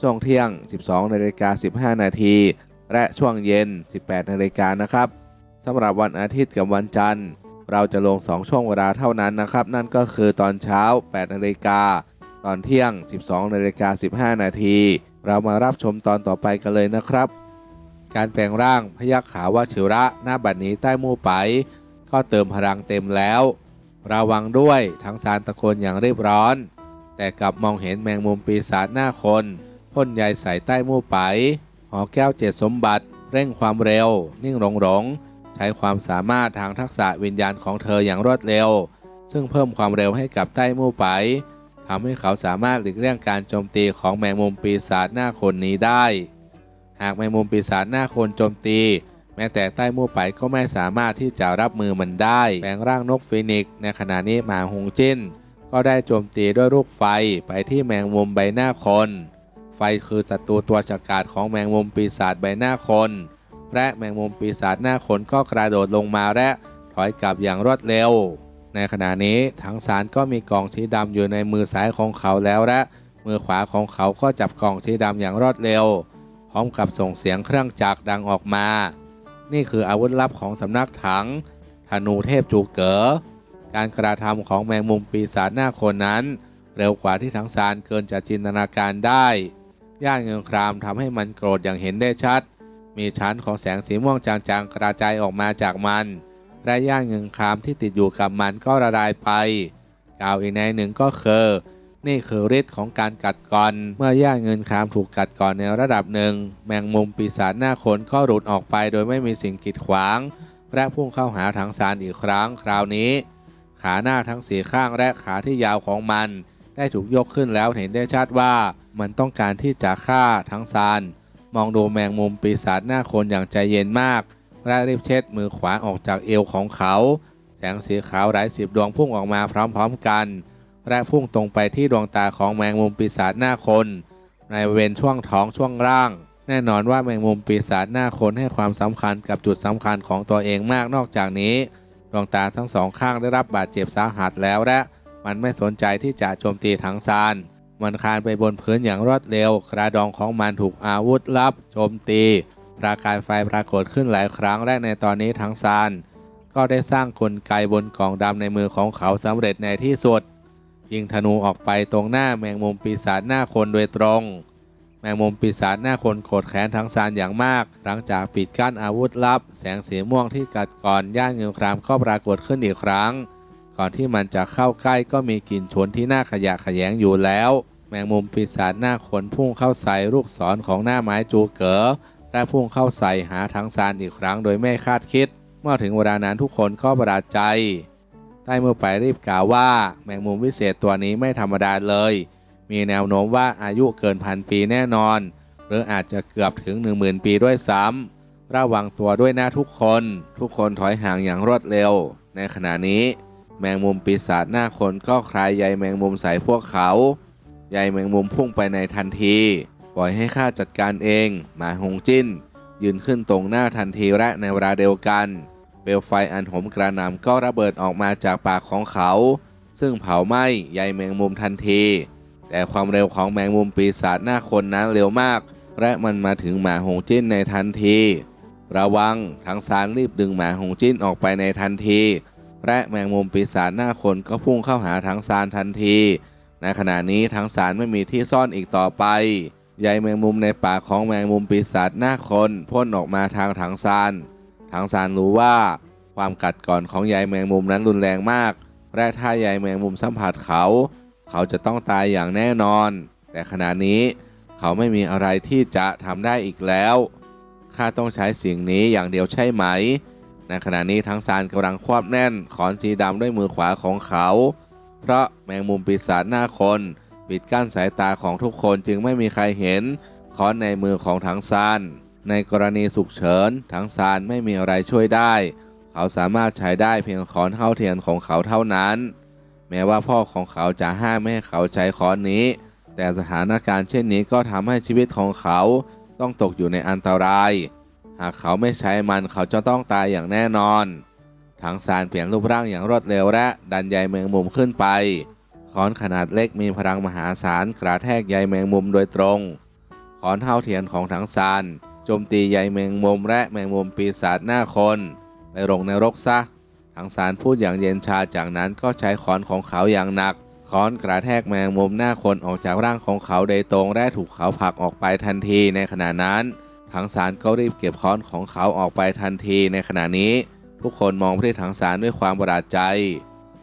ช่วงเที่ยง 12นาฬิกา15 นาที และช่วงเย็น 18นาฬิกานะครับสำหรับวันอาทิตย์กับวันจันทร์ เราจะลง 2 ช่วงเวลาเท่านั้นนะครับ นั่นก็คือตอนเช้า 8นาฬิกาตอนเที่ยง 12นาฬิกา15 นาที เรามารับชมตอนต่อไปกันเลยนะครับ การแปลงร่างพยักขาวชิระหน้าบัดนี้ใต้มู่ไป ก็เติมพลังเต็มแล้ว ระวังด้วยทั้งสารตะโกนอย่างรีบร้อน แต่กลับมองเห็นแมงมุมปีศาจหน้าคน พ่นใยใส่ใต้มู่ไป หอแก้วเจ็ดสมบัติ เร่งความเร็ว นิ่งหลงหลงใช้ความสามารถทางทักษะวิญญาณของเธออย่างรวดเร็ว ซึ่งเพิ่มความเร็วให้กับใต้มู่ไปทำให้เขาสามารถหลีกเลี่ยงการโจมตีของแมงมุมปีศาจหน้าคนนี้ได้ หากแมงมุมปีศาจหน้าคนโจมตี แม้แต่ใต้มู่ไปก็ไม่สามารถที่จะรับมือมันได้ แปลงร่างนกฟีนิกซ์ในขณะนี้หมาหงจิ้น ก็ได้โจมตีด้วยลูกไฟไปที่แมงมุมใบหน้าคน ไฟคือศัตรูตัวฉกาจของแมงมุมปีศาจใบหน้าคน และแมงมุมปีศาจหน้าคนก็กระโดดลงมาและถอยกลับอย่างรวดเร็ว ในขณะนี้ถังสารก็มีกล่องสีดำอยู่ในมือซ้ายของเขาแล้วและมือขวาของเขาก็จับกล่องสีดำอย่างรวดเร็ว พร้อมกับส่งเสียงเครื่องจักรดังออกมา นี่คืออาวุธลับของสำนักถังธนูเทพจูเก๋อการกระทำของแมงมุมปีศาจหน้าคนนั้น เร็วกว่าที่ทั้งซานเกินจะจินตนาการได้ ย่านเงินครามทำให้มันโกรธอย่างเห็นได้ชัด มีชั้นของแสงสีม่วงจางๆกระจายออกมาจากมัน และย่านเงินครามที่ติดอยู่กับมันก็ละลายไปกล่าวอีกในหนึ่งก็คือนี่คือฤทธิ์ของการกัดกร่อน เมื่อย่าเงินครามถูกกัดก่อนในระดับหนึ่ง แมงมุมปีศาจหน้าคนก็หลุดออกไปโดยไม่มีสิ่งกีดขวาง และพุ่งเข้าหาถังซานอีกครั้งคราวนี้ ขาหน้าทั้งสีข้างและขาที่ยาวของมัน ได้ถูกยกขึ้นแล้วเห็นได้ชัดว่า มันต้องการที่จะฆ่าทั้งซานมองดูแมงมุมปีศาจหน้าคนอย่างใจเย็นมาก และรีบเช็ดมือขวาออกจากเอวของเขา แสงสีขาวหลายสิบดวงพุ่งออกมาพร้อมๆกัน และพุ่งตรงไปที่ดวงตาของแมงมุมปีศาจหน้าคน ในบริเวณช่วงท้องช่วงร่าง แน่นอนว่าแมงมุมปีศาจหน้าคนให้ความสำคัญกับจุดสำคัญของตัวเองมากนอกจากนี้ ดวงตาทั้งสองข้างได้รับบาดเจ็บสาหัสแล้วและมันไม่สนใจที่จะโจมตีถังซาน มันคานไปบนพื้นอย่างรวดเร็ว กระดองของมันถูกอาวุธลับโจมตีประกายไฟปรากฏขึ้นหลายครั้งและในตอนนี้ถังซานก็ได้สร้างกลไกบนกล่องดำในมือของเขาสำเร็จในที่สุด ยิงธนูออกไปตรงหน้าแมงมุมปีศาจหน้าคนโดยตรง แมงมุมปีศาจหน้าคนโกรธแค้นทั้งซานอย่างมาก หลังจากปิดกั้นอาวุธลับ แสงสีม่วงที่กัดก่อนย่านเงินครามก็ปรากฏขึ้นอีกครั้ง ก่อนที่มันจะเข้าใกล้ก็มีกลิ่นชวนที่น่าขยะแขยงอยู่แล้ว มงมุมปีศาจหน้าขนพุ่งเข้าใส่ลูกศรของหน้าไม้จูเก๋อและพุ่งเข้าใส่หาทั้งซานอีกครั้งโดยไม่คาดคิด เมื่อถึงเวลานั้นทุกคนก็ประหลาดใจ ใต้มือไปรีบกล่าวว่า แมงมุมวิเศษตัวนี้ไม่ธรรมดาเลย มีแนวโน้มว่าอายุเกินพันปีแน่นอน หรืออาจจะเกือบถึง 10,000 ปีด้วยซ้ำระวังตัวด้วยนะทุกคน ทุกคนถอยห่างอย่างรวดเร็ว ในขณะนี้ แมงมุมปีศาจหน้าคนก็คลายใยแมงมุมใส่พวกเขา ใยแมงมุมพุ่งไปในทันที ปล่อยให้ข้าจัดการเอง หมาหงจิ้น ยืนขึ้นตรงหน้าทันทีและในเวลาเดียวกัน เปลวไฟอันหมกระหน่ำก็ระเบิดออกมาจากปากของเขา ซึ่งเผาไหม้ใยแมงมุมทันที แต่ความเร็วของแมงมุมปีศาจหน้าคนนั้นเร็วมาก และมันมาถึงหมาหงจิ้นในทันที ระวังทั้งสารรีบดึงหมาหงจิ้นออกไปในทันที และแมงมุมปีศาจหน้าคนก็พุ่งเข้าหาทั้งซานทันที ในขณะนี้ทั้งสารไม่มีที่ซ่อนอีกต่อไปใยแมงมุมในปากของแมงมุมปีศาจหน้าคนพ่นออกมาทางถังซานททางซานรู้ว่า ความกัดก่อนของใยแมงมุมนั้นรุนแรงมาก และถ้าใยแมงมุมสัมผัสเขา เขาจะต้องตายอย่างแน่นอน แต่ขณะนี้เขาไม่มีอะไรที่จะทำได้อีกแล้วข้าต้องใช้สิ่งนี้อย่างเดียวใช่ไหม ในขณะนี้ทั้งซานกำลังควบแน่นขอนสีดำด้วยมือขวาของเขา เพราะแมงมุมปีศาจหน้าคน ปิดกั้นสายตาของทุกคนจึงไม่มีใครเห็นขอนในมือของทั้งซาน ในกรณีฉุกเฉินทั้งซานไม่มีอะไรช่วยได้ เขาสามารถใช้ได้เพียงขอนเท่าเทียนของเขาเท่านั้น แม้ว่าพ่อของเขาจะห้ามไม่ให้เขาใช้ค้อนนี้ แต่สถานการณ์เช่นนี้ก็ทำให้ชีวิตของเขาต้องตกอยู่ในอันตราย หากเขาไม่ใช้มันเขาจะต้องตายอย่างแน่นอน ทั้งซานเปลี่ยนรูปร่างอย่างรวดเร็วและดันใยแมงมุมขึ้นไปค้อนขนาดเล็กมีพลังมหาศาลกระแทกใยแมงมุมโดยตรงค้อนเท่าเทียนของทั้งซานโจมตีใยแมงมุมและแมงมุมปีศาจหน้าคนไปลงในรกซะทางสารพูดอย่างเย็นชาจากนั้นก็ใช้ค้อนของเขาอย่างหนักค้อนกระแทกแมงมุมหน้าคนออกจากร่างของเขาโดยตรงและถูกเขาผลักออกไปทันทีในขณะนั้นทางสารก็รีบเก็บค้อนของเขาออกไปทันทีในขณะนี้ ทุกคนมองไปที่ทางสารด้วยความประหลาดใจ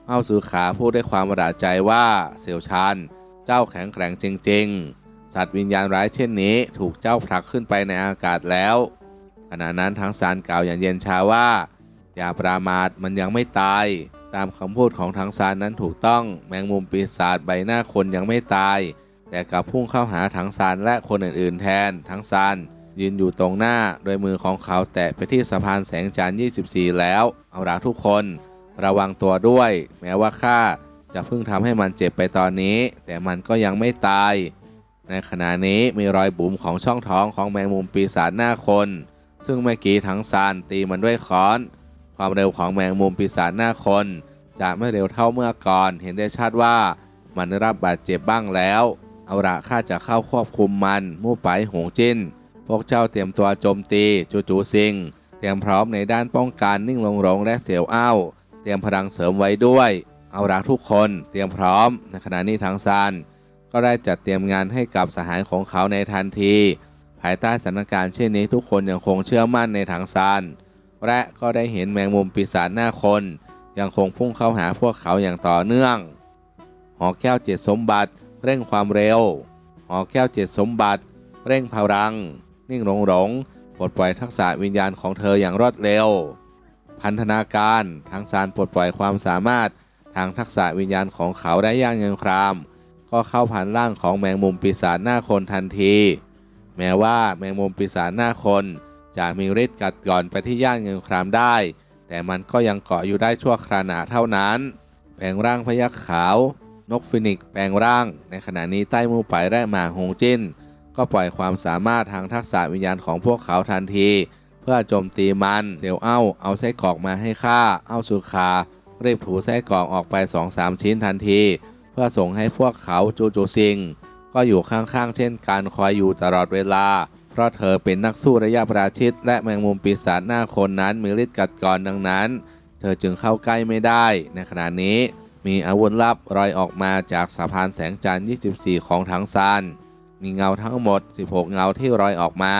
เอาสือขาพูดด้วยความประหลาดใจว่าเสี่ยวชันเจ้าแข็งแกร่งจริงๆ สัตว์วิญญาณร้ายเช่นนี้ถูกเจ้าผลักขึ้นไปในอากาศแล้ว ขณะนั้นทางสารกล่าวอย่างเย็นชาว่า อย่าประมาทมันยังไม่ตาย ตามคำพูดของทางซานนั้นถูกต้องแมงมุมปีศาจใบหน้าคนยังไม่ตาย แต่กลับพุ่งเข้าหาทางซานและคนอื่นๆ แทนทางซาน ยืนอยู่ตรงหน้าโดยมือของเขาแตะไปที่สะพานแสงจันทร์24 แล้ว เอาละทุกคน ระวังตัวด้วย แม้ว่าข้าจะเพิ่งทำให้มันเจ็บไปตอนนี้ แต่มันก็ยังไม่ตาย ในขณะนี้มีรอยบุ๋มของช่องท้องของแมงมุมปีศาจหน้าคน ซึ่งเมื่อกี้ทั้งซานตีมันด้วยค้อน ความเร็วของแมงมุมปีศาจหน้าคน จะไม่เร็วเท่าเมื่อก่อน เห็นได้ชัดว่ามันได้รับบาดเจ็บบ้างแล้ว เอาละข้าจะเข้าควบคุมมันมู่ไปหงจิ้น พวกเจ้าเตรียมตัวโจมตีจูจูซิง เตรียมพร้อมในด้านป้องกันนิ่งลงลงและเสียวอ้าวเตรียมพลังเสริมไว้ด้วย เอาละทุกคนเตรียมพร้อมในขณะนี้ทางซานก็ได้จัดเตรียมงานให้กับสหายของเขาในทันที ภายใต้สถานการณ์เช่นนี้ทุกคนยังคงเชื่อมั่นในทางซานและก็ได้เห็นแมงมุมปีศาจหน้าคน ยังคงพุ่งเข้าหาพวกเขาอย่างต่อเนื่อง หอแก้วเจ็ดสมบัติ เร่งความเร็ว หอแก้วเจ็ดสมบัติ เร่งพลัง นิ่งหลงหลงปลดปล่อยทักษะวิญญาณของเธออย่างรวดเร็ว พันธนาการทางสารปลดปล่อยความสามารถทางทักษะวิญญาณของเขาได้ย่างเงินคราม ก็เข้าผ่านร่างของแมงมุมปีศาจหน้าคนทันที แม้ว่าแมงมุมปีศาจหน้าคนจะมีฤทธิ์กัดก่อนไปที่ย่านเงินครามได้ แต่มันก็ยังเกาะอยู่ได้ชั่วขณะเท่านั้น แปลงร่างพยักขาว นกฟินิกแปลงร่าง ในขณะนี้ใต้มูไปและหมางหงจิ้น ก็ปล่อยความสามารถทางทักษะวิญญาณของพวกเขาทันที เพื่อโจมตีมัน เซลเอ้า เอาไส้กรอกมาให้ข้า เอาสุขารีบถูไส้กรอกออกไป 2-3 ชิ้นทันที เพื่อส่งให้พวกเขาจูจูซิง ก็อยู่ข้างๆ เช่นกันคอยอยู่ตลอดเวลา เพราะเธอเป็นนักสู้ระยะประชิด และแมงมุมปีศาจหน้าคนนั้นมีฤทธิ์กัดกร่อนดังนั้น เธอจึงเข้าใกล้ไม่ได้ ในขณะนี้ มีอาวุธลับลอยออกมาจากสะพานแสงจันทร์ 24 ของทั้งซาน มีเงาทั้งหมด 16 เงาที่ลอยออกมา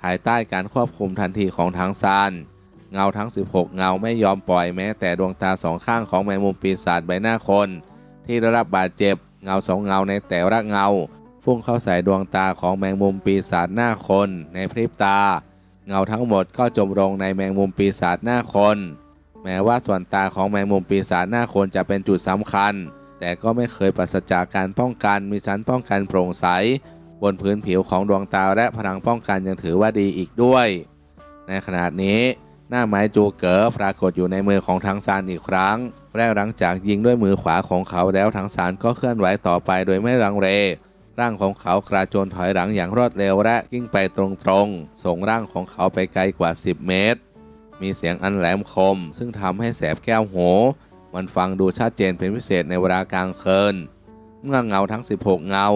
ภายใต้การควบคุมทันทีของทั้งซานเงาทั้ง 16 เงาไม่ยอมปล่อยแม้แต่ดวงตาสองข้างของแมงมุมปีศาจใบหน้าคน ที่ได้รับบาดเจ็บ เงาสองเงาในแต่ละเงา พุ่งเข้าใส่ดวงตาของแมงมุมปีศาจหน้าคนในพริบตา เงาทั้งหมดก็จมลงในแมงมุมปีศาจหน้าคน แม้ว่าส่วนตาของแมงมุมปีศาจหน้าคนจะเป็นจุดสำคัญ แต่ก็ไม่เคยปราศจากการป้องกันมีชั้นป้องกันโปร่งใส บนพื้นผิวของดวงตาและพลังป้องกันยังถือว่าดีอีกด้วย ในขณะนี้หน้าไม้จูเก๋อปรากฏอยู่ในมือของทางซานอีกครั้งและหลังจากยิงด้วยมือขวาของเขาแล้วทางซานก็เคลื่อนไหวต่อไปโดยไม่ลังเลร่างของเขากระโจนถอยหลังอย่างรวดเร็วและกิ้งไปตรงๆ ส่งร่างของเขาไปไกลกว่า 10 เมตร มีเสียงอันแหลมคม ซึ่งทำให้แสบแก้วหู มันฟังดูชัดเจนเป็นพิเศษในเวลากลางคืนเมื่อเงาทั้ง 16 เงา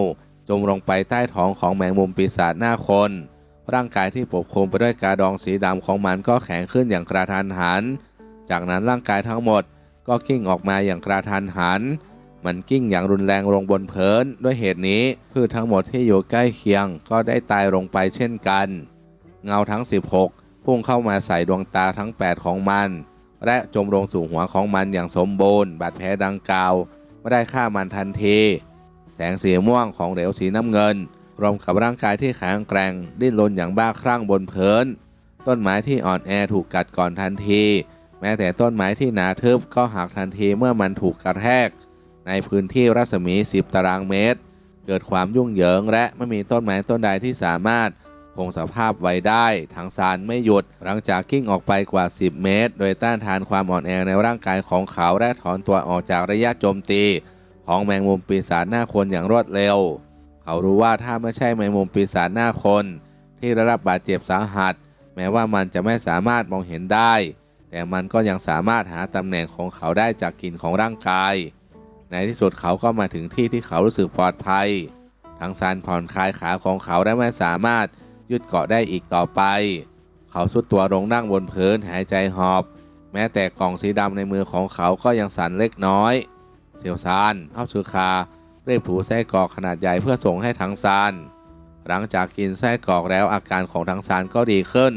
จมลงไปใต้ท้องของแมงมุมปีศาจหน้าคน ร่างกายที่ปกคลุมไปด้วยกาดองสีดำของมันก็แข็งขึ้นอย่างกระทันหัน จากนั้นร่างกายทั้งหมดก็กิ้งออกมาอย่างกระทันหัน มันกิ้งอย่างรุนแรงลงบนเพินด้วยเหตุนี้พืชทั้งหมดที่อยู่ใกล้เคียงก็ได้ตายลงไปเช่นกัน เงาทั้ง 16 พุ่งเข้ามาใส่ดวงตาทั้ง 8 ของมัน และจมลงสู่หัวของมันอย่างสมบูรณ์บาดแผลดังกล่าวไม่ได้ฆ่ามันทันที แสงสีม่วงของเหลวสีน้ำเงิน รวมกับร่างกายที่แข็งแกร่ง ดิ้นรนอย่างบ้าคลั่งบนเพินต้นไม้ที่อ่อนแอถูกกัดก่อนทันที แม้แต่ต้นไม้ที่หนาทึบก็หักทันทีเมื่อมันถูกกระแทก ในพื้นที่รัศมี 10 ตารางเมตร เกิดความยุ่งเหยิงและไม่มีต้นไม้ต้นใดที่สามารถ คงสภาพไว้ได้ทางซานไม่หยุด หลังจากกิ้งออกไปกว่า 10 เมตร โดยต้านทานความอ่อนแอในร่างกายของเขาและถอนตัวออกจากระยะโจมตี ของแมงมุมปีศาจหน้าคนอย่างรวดเร็ว เขารู้ว่าถ้าไม่ใช่แมงมุมปีศาจหน้าคน ที่ได้รับบาดเจ็บสาหัส แม้ว่ามันจะไม่สามารถมองเห็นได้ แต่มันก็ยังสามารถหาตำแหน่งของเขาได้จากกลิ่นของร่างกาย ในที่สุดเขาก็มาถึงที่ที่เขารู้สึกปลอดภัย ทั้งซานผ่อนคลายขาของเขาได้ไม่สามารถ ยึดเกาะได้อีกต่อไป เขาสุดตัวลงนั่งบนพื้นหายใจหอบ แม้แต่กล่องสีดำในมือของเขาก็ยังสั่นเล็กน้อยเซียวซานเอาชือคาเรียบถูไส้กรอกขนาดใหญ่เพื่อส่งให้ทั้งซานหลังจากกินไส้กรอกแล้วอาการของทั้งซานก็ดีขึ้น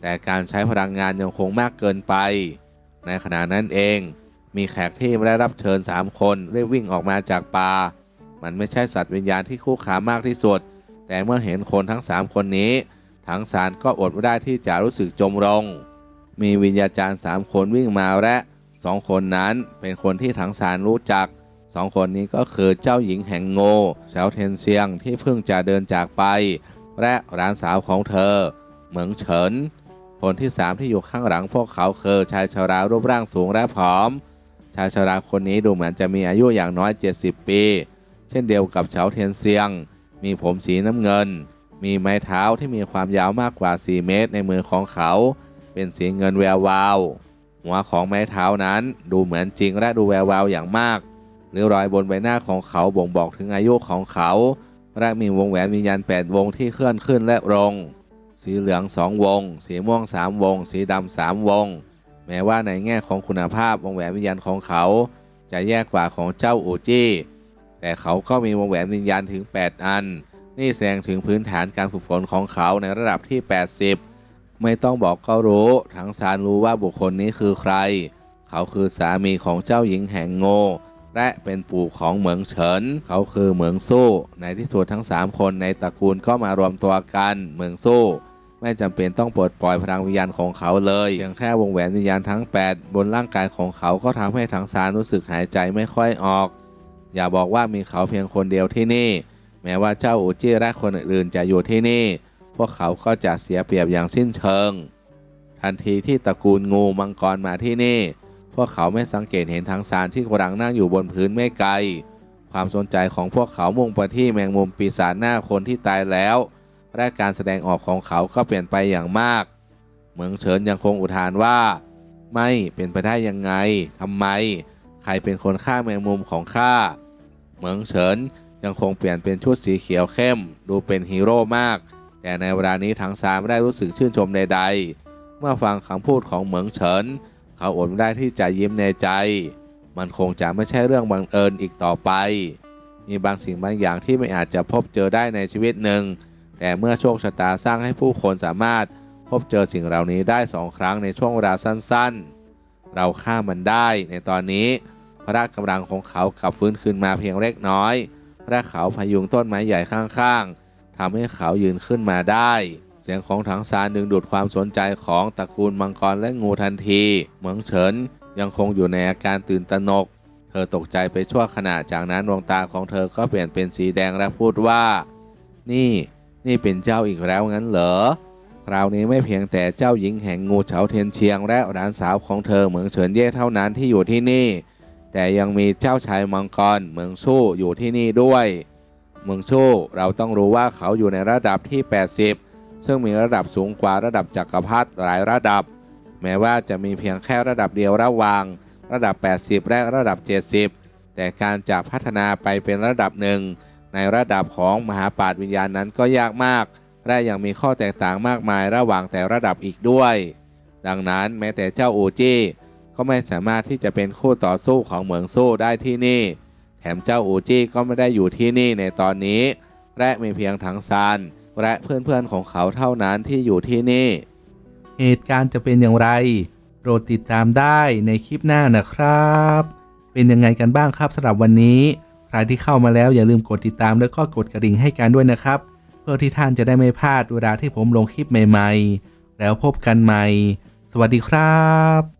แต่การใช้พลังงานยังคงมากเกินไป ในขณะนั้นเองมีแขกที่ไม่ได้รับเชิญ 3 คนได้วิ่งออกมาจากป่า มันไม่ใช่สัตว์วิญญาณที่คู่ขามากที่สุด แต่เมื่อเห็นคนทั้ง3คนนี้ ทั้งสารก็อดไม่ได้ที่จะรู้สึกจมลงมีวิญญาจารย์สามคนวิ่งมาและสองคนนั้นเป็นคนที่ทั้งสารรู้จักสองคนนี้ก็คือเจ้าหญิงแห่งโง่เฉาเทนเซียงที่เพิ่งจะเดินจากไป และร้านสาวของเธอ เหมืองเฉิน คนที่สามที่อยู่ข้างหลังพวกเขาคือชายชารารูปร่างสูงและผอม ชายชาราคนนี้ดูเหมือนจะมีอายุอย่างน้อย 70 ปี เช่นเดียวกับเฉาเทียนเซียง มีผมสีน้ำเงิน มีไม้เท้าที่มีความยาวมากกว่า 4 เมตรในมือของเขา เป็นสีเงินแวววาวหัวของไม้เท้านั้นดูเหมือนจริงและดูแวววาวอย่างมากริ้วรอยบนใบหน้าของเขาบ่งบอกถึงอายุของเขาและมีวงแหวนวิญญาณ8วงที่เคลื่อนขึ้นและลง สีเหลือง 2 วง สีม่วง 3 วง สีดำ 3 วง แม้ว่าในแง่ของคุณภาพวงแหวนวิญญาณของเขา จะแย่กว่าของเจ้าอูจี้ แต่เขาก็มีวงแหวนวิญญาณถึง 8 อัน นี่แสดงถึงพื้นฐานการฝึกฝนของเขาในระดับที่ 80 ไม่ต้องบอกก็รู้ ทั้งซานรู้ว่าบุคคลนี้คือใคร เขาคือสามีของเจ้าหญิงแห่งโง่และเป็นปู่ของเหมืองเฉิน เขาคือเหมืองสู้ ในที่สุดทั้ง 3 คนในตระกูลก็มารวมตัวกัน เหมืองสู้ ไม่จำเป็นต้องปลดปล่อยพลังวิญญาณของเขาเลยเพียงแค่วงแหวนวิญญาณทั้ง 8 บนร่างกายของเขาก็ทำให้ทั้งซานรู้สึกหายใจไม่ค่อยออก อย่าบอกว่ามีเขาเพียงคนเดียวที่นี่ แม้ว่าเจ้าอูจี้และคนอื่นจะอยู่ที่นี่ พวกเขาก็จะเสียเปรียบอย่างสิ้นเชิง ทันทีที่ตระกูลงูมังกรมาที่นี่ พวกเขาไม่สังเกตเห็นทั้งซานที่กำลังนั่งอยู่บนพื้นไม่ไกล ความสนใจของพวกเขามุ่งไปที่แมงมุมปีศาจหน้าคนที่ตายแล้ว และการแสดงออกของเขาก็เปลี่ยนไปอย่างมากเหมืองเฉินยังคงอุทานว่า ไม่เป็นไปได้ยังไงทำไม ครเป็นคนฆ่าแมงมุมของข้าเหมืองเฉินยังคงเปลี่ยนเป็นชุดสีเขียวเข้ม ดูเป็นฮีโร่มาก แต่ในเวลานี้ทั้งสามไม่ได้รู้สึกชื่นชมใดๆ เมื่อฟังคำพูดของเหมืองเฉิน เขาอดไม่ได้ที่จะยิ้มในใจ มันคงจะไม่ใช่เรื่องบังเอิญอีกต่อไป มีบางสิ่งบางอย่างที่ไม่อาจจะพบเจอได้ในชีวิตหนึ่ง แต่เมื่อโชคชะตาสร้างให้ผู้คนสามารถพบเจอสิ่งเหล่านี้ได้สองครั้งในช่วงเวลาสั้นๆ เราฆ่ามันได้ในตอนนี้ พระกำลังของเขากลับฟื้นคืนมาเพียงเล็กน้อยและเขาพยุงต้นไม้ใหญ่ข้างๆทำให้เขายืนขึ้นมาได้ เสียงของถังซานดึงดูดความสนใจของตระกูลมังกรและงูทันที เหมืองเฉินยังคงอยู่ในอาการตื่นตระหนก เธอตกใจไปชั่วขณะจากนั้นดวงตาของเธอก็เปลี่ยนเป็นสีแดงและพูดว่า นี่นี่เป็นเจ้าอีกแล้วงั้นเหรอคราวนี้ไม่เพียงแต่เจ้าหญิงแห่งงูเฉาเทียนเชียงและหลานสาวของเธอเหมืองเฉินเย่เท่านั้นที่อยู่ที่นี่ แต่ยังมีเจ้าชายมังกรเมืองสู้อยู่ที่นี่ด้วย เมืองสู้เราต้องรู้ว่าเขาอยู่ในระดับที่ 80 ซึ่งมีระดับสูงกว่าระดับจักรพรรดิหลายระดับ แม้ว่าจะมีเพียงแค่ระดับเดียวระหว่าง ระดับ 80 และระดับ 70 แต่การจะพัฒนาไปเป็นระดับหนึ่ง ในระดับของมหาปาฏวิญญาณนั้นก็ยากมาก และยังมีข้อแตกต่างมากมายระหว่างแต่ระดับอีกด้วย ดังนั้นแม้แต่เจ้าอูจี้ ก็ไม่สามารถที่จะเป็นคู่ต่อสู้ของเหมืองสู้ได้ที่นี่ แถมเจ้าอูจี้ก็ไม่ได้อยู่ที่นี่ในตอนนี้ และมีเพียงถังซานและเพื่อนๆของเขาเท่านั้นที่อยู่ที่นี่ เหตุการณ์จะเป็นอย่างไร โปรดติดตามได้ในคลิปหน้านะครับ เป็นยังไงกันบ้างครับสำหรับวันนี้ใครที่เข้ามาแล้วอย่าลืมกดติดตามแล้วก็กดกระดิ่งให้กันด้วยนะครับ เพื่อที่ท่านจะได้ไม่พลาดเวลาที่ผมลงคลิปใหม่ ๆ แล้วพบกันใหม่ สวัสดีครับ